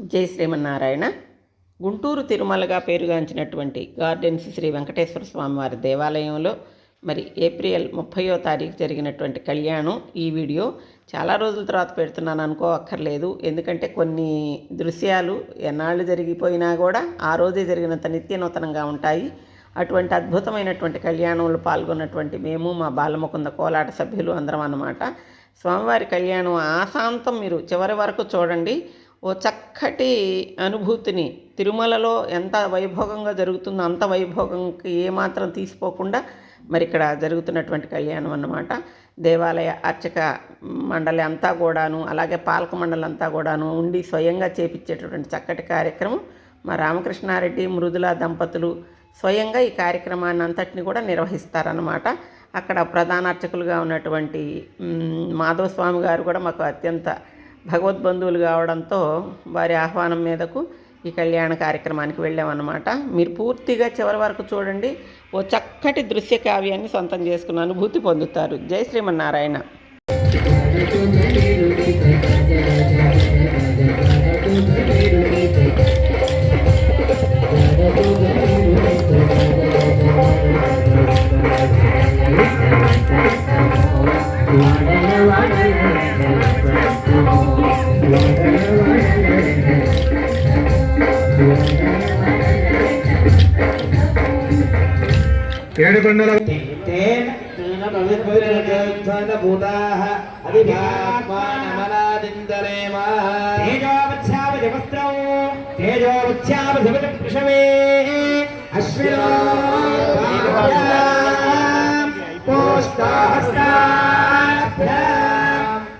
జై శ్రీమన్నారాయణ. గుంటూరు తిరుమలగా పేరుగాంచినటువంటి గార్డెన్స్ శ్రీ వెంకటేశ్వర స్వామివారి దేవాలయంలో మరి ఏప్రిల్ ముప్పయో తారీఖు జరిగినటువంటి కళ్యాణం ఈ వీడియో. చాలా రోజుల తర్వాత పెడుతున్నాను అనుకో అక్కర్లేదు ఎందుకంటే కొన్ని దృశ్యాలు ఎన్నాళ్ళు జరిగిపోయినా కూడా ఆ రోజే జరిగినంత నిత్య నూతనంగా ఉంటాయి. అటువంటి అద్భుతమైనటువంటి కళ్యాణంలో పాల్గొన్నటువంటి మేము మా బాలముకుంద కోలాట సభ్యులు అందరం అన్నమాట. స్వామివారి కళ్యాణం ఆశాంతం మీరు చివరి వరకు చూడండి. ఓ చక్కటి అనుభూతిని. తిరుమలలో ఎంత వైభోగంగా జరుగుతుందో అంత వైభోగంకి ఏమాత్రం తీసిపోకుండా మరి ఇక్కడ జరుగుతున్నటువంటి కళ్యాణం అన్నమాట. దేవాలయ అర్చక మండలి అంతా కూడాను అలాగే పాలక మండలి అంతా కూడాను ఉండి స్వయంగా చేపించేటటువంటి చక్కటి కార్యక్రమం మా రామకృష్ణారెడ్డి మృదుల దంపతులు స్వయంగా ఈ కార్యక్రమాన్ని అంతటిని కూడా నిర్వహిస్తారన్నమాట. అక్కడ ప్రధాన అర్చకులుగా ఉన్నటువంటి మాధవ స్వామి గారు కూడా మాకు అత్యంత భగవద్బంధువులు కావడంతో వారి ఆహ్వానం మీదకు ఈ కళ్యాణ కార్యక్రమానికి వెళ్ళామన్నమాట. మీరు పూర్తిగా చివరి వరకు చూడండి. ఓ చక్కటి దృశ్య కావ్యాన్ని సొంతం చేసుకున్న అనుభూతి పొందుతారు. జై శ్రీమన్నారాయణ. Thank you. ఏడుకొండల? తేజోవత్స్యావృషవే అశ్వినో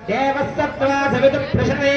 దేవసత్వా సవిత ప్రశవే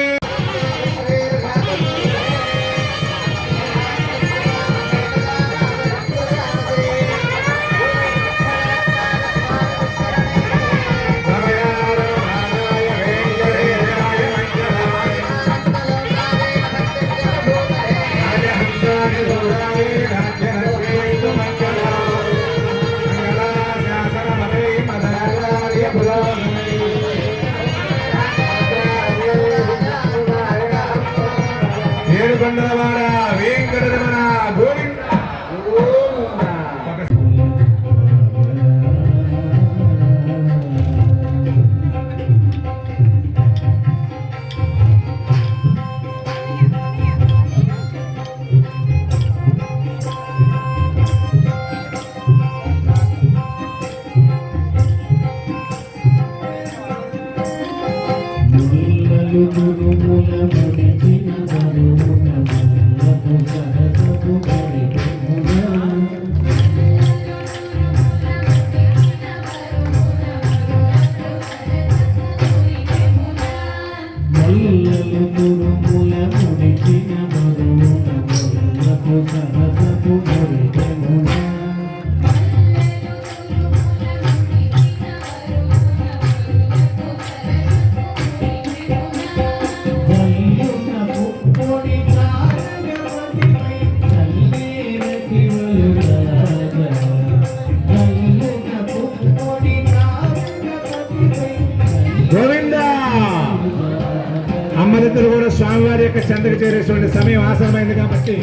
కూడా యొక్క చెంతకు చేరేటువంటి సమయం ఆసరమైంది కాబట్టి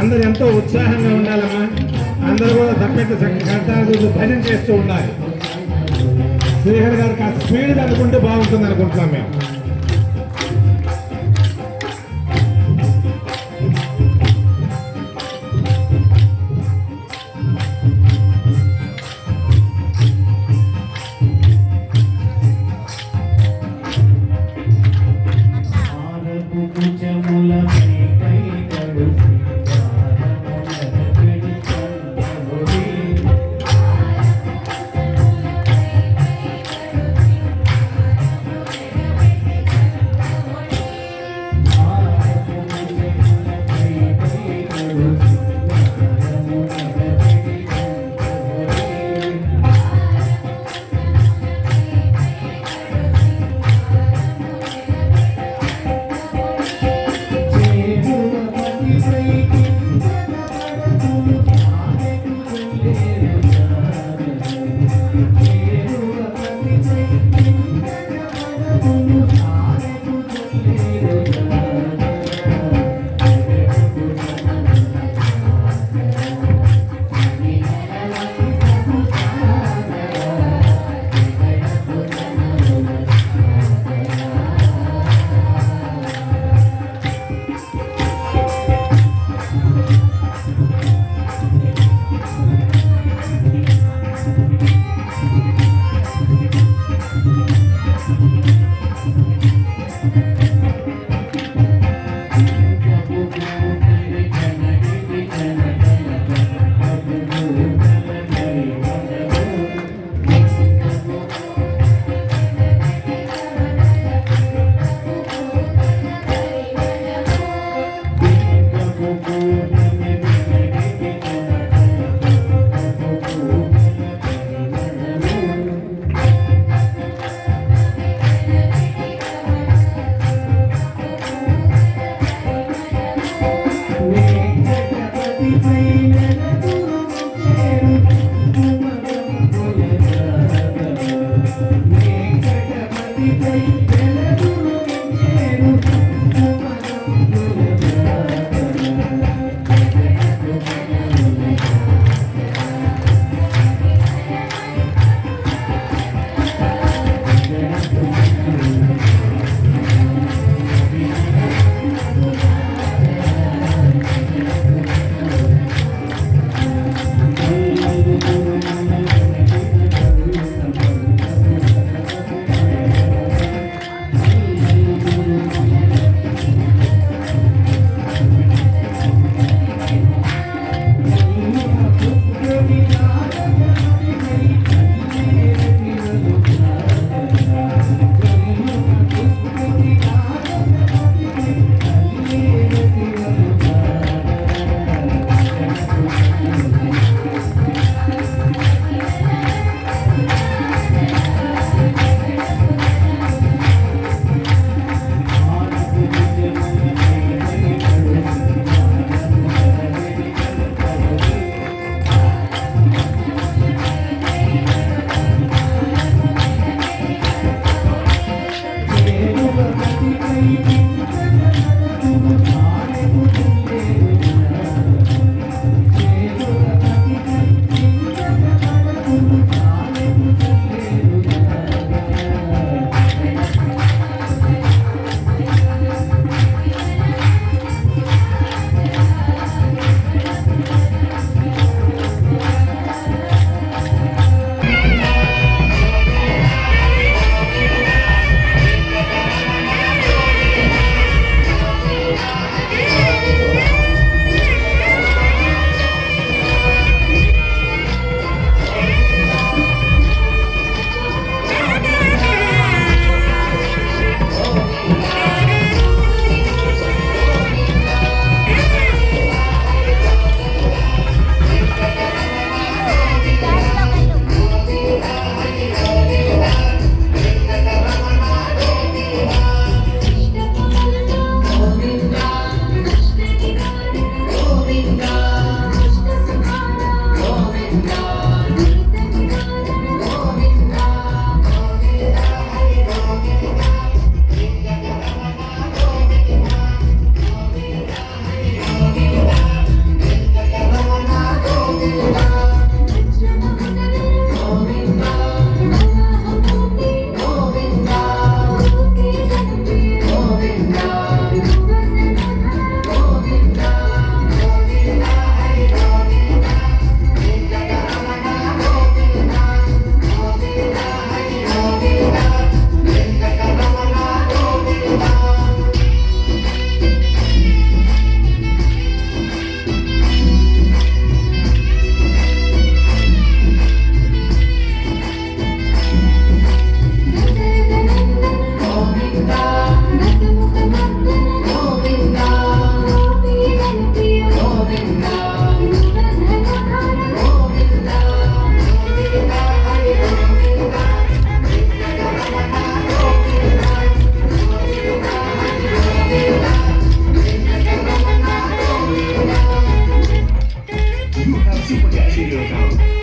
అందరూ ఎంతో ఉత్సాహంగా ఉండాలమ్మా. అందరూ కూడా తప్పెట్టు కట్టాలు భజన చేస్తూ ఉండాలి. శ్రీహరి గారు కాస్త స్పీడ్ అనుకుంటే బాగుంటుంది అనుకుంటున్నాం మేము. 就不展 can't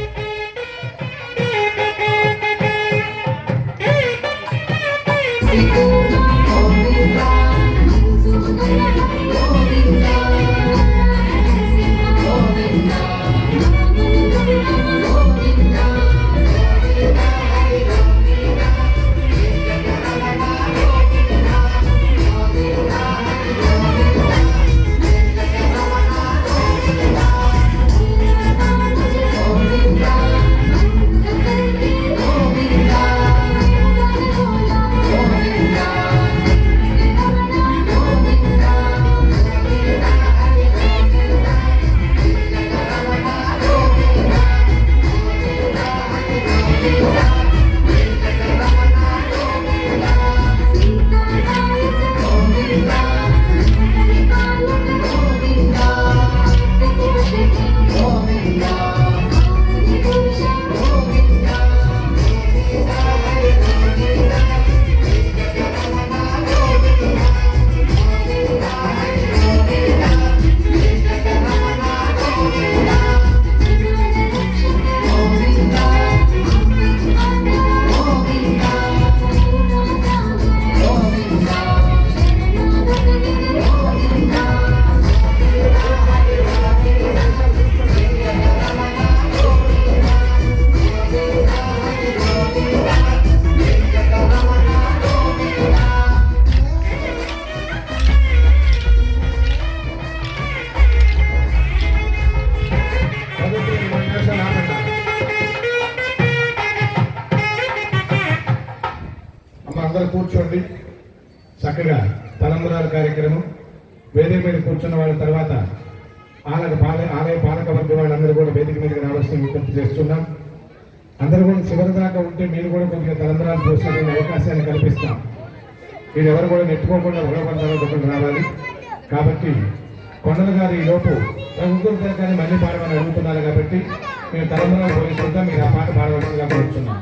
ఆలయ పాలయ ఆలయ పాలక వర్గ వాళ్ళందరూ కూడా వేదిక మీదకి రావాల్సిన విజ్ఞప్తి చేస్తున్నాం. అందరూ కూడా చివరి దాకా ఉంటే మీరు కూడా కొద్దిగా తలంబరాలు పోసేటువంటి అవకాశాన్ని కల్పిస్తాం. మీరు ఎవరు కూడా నెట్టుకోకుండా ఒకరికొందరు ఒకరు రావాలి. కాబట్టి కొండల గారు ఈ లోపు ముగ్గురు కానీ మళ్ళీ పాడమని అడుగుతున్నారు కాబట్టి మేము తలంబరాలు పోయిస్తుంటాం మీరు ఆ పాట పాడవలసిందిగా కోరుతున్నాం